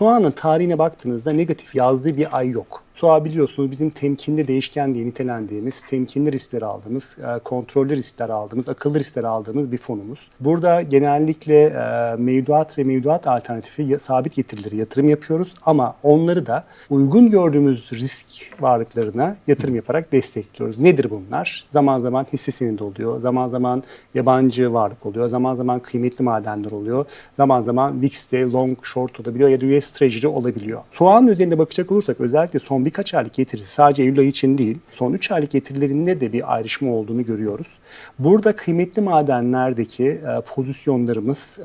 Soğanın tarihine baktığınızda negatif yazdığı bir ay yok. Biliyorsunuz bizim temkinli değişken diye nitelendiğimiz, temkinli riskler aldığımız, e, kontrollü riskler aldığımız, akıllı riskler aldığımız bir fonumuz. Burada genellikle e, mevduat ve mevduat alternatifi sabit getirileri yatırım yapıyoruz ama onları da uygun gördüğümüz risk varlıklarına yatırım yaparak destekliyoruz. Nedir bunlar? Zaman zaman hisse senedi oluyor, zaman zaman yabancı varlık oluyor, zaman zaman kıymetli madenler oluyor, zaman zaman VIX'te long short olabiliyor ya da US Treasury olabiliyor. Soğanın üzerinde bakacak olursak özellikle son birkaç aylık getirisi sadece Eylül ayı için değil, son 3 aylık getirilerinde de bir ayrışma olduğunu görüyoruz. Burada kıymetli madenlerdeki e, pozisyonlarımız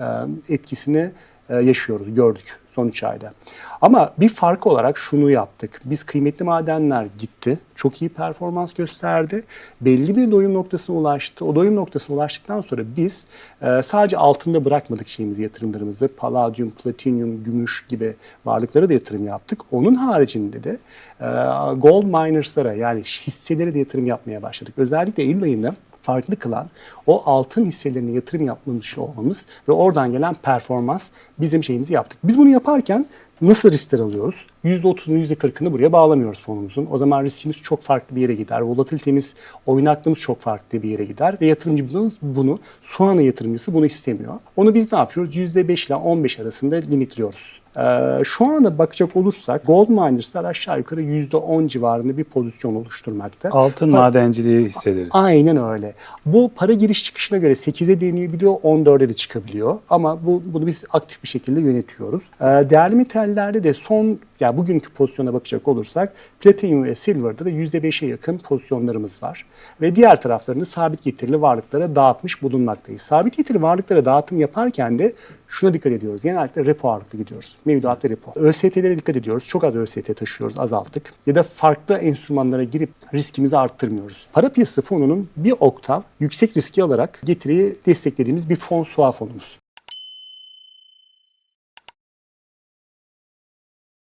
e, etkisini yaşıyoruz, gördük son 3 ayda. Ama bir fark olarak şunu yaptık. Biz kıymetli madenler gitti. Çok iyi performans gösterdi. Belli bir doyum noktasına ulaştı. O doyum noktasına ulaştıktan sonra biz e, sadece altında bırakmadık şeyimizi, yatırımlarımızı. Palladium, platinyum, gümüş gibi varlıklara da yatırım yaptık. Onun haricinde de e, gold miners'lara yani hisselere de yatırım yapmaya başladık. Özellikle Eylül ayında farklı kılan o altın hisselerine yatırım yapmış olmamız ve oradan gelen performans bizim şeyimizi yaptık. Biz bunu yaparken nasıl riskler alıyoruz? %30'unu %40'ını buraya bağlamıyoruz fonumuzun. O zaman riskimiz çok farklı bir yere gider. Volatilitemiz, oynaklığımız çok farklı bir yere gider ve yatırımcımız bunu, soğanı yatırımcısı bunu istemiyor. Onu biz ne yapıyoruz? %5 ile 15 arasında limitliyoruz. Ee, şu anda bakacak olursak gold miners'lar aşağı yukarı %10 civarında bir pozisyon oluşturmakta. Altın madenciliği hisseleri. Aynen öyle. Bu para giriş çıkışına göre 8'e değinebiliyor, 14'e de çıkabiliyor. Ama bu bunu biz aktif bir şekilde yönetiyoruz. Ee, değerli metallerde de son ya bugünkü pozisyona bakacak olursak Platinum ve Silver'da da %5'e yakın pozisyonlarımız var. Ve diğer taraflarını sabit getirili varlıklara dağıtmış bulunmaktayız. Sabit getirili varlıklara dağıtım yaparken de şuna dikkat ediyoruz. Genellikle repo ağırlıklı gidiyoruz. Mevduat repo. ÖST'lere dikkat ediyoruz. Çok az ÖST taşıyoruz, azalttık. Ya da farklı enstrümanlara girip riskimizi arttırmıyoruz. Para piyasası fonunun bir oktav yüksek riski alarak getiriyi desteklediğimiz bir fon SOA fonumuz.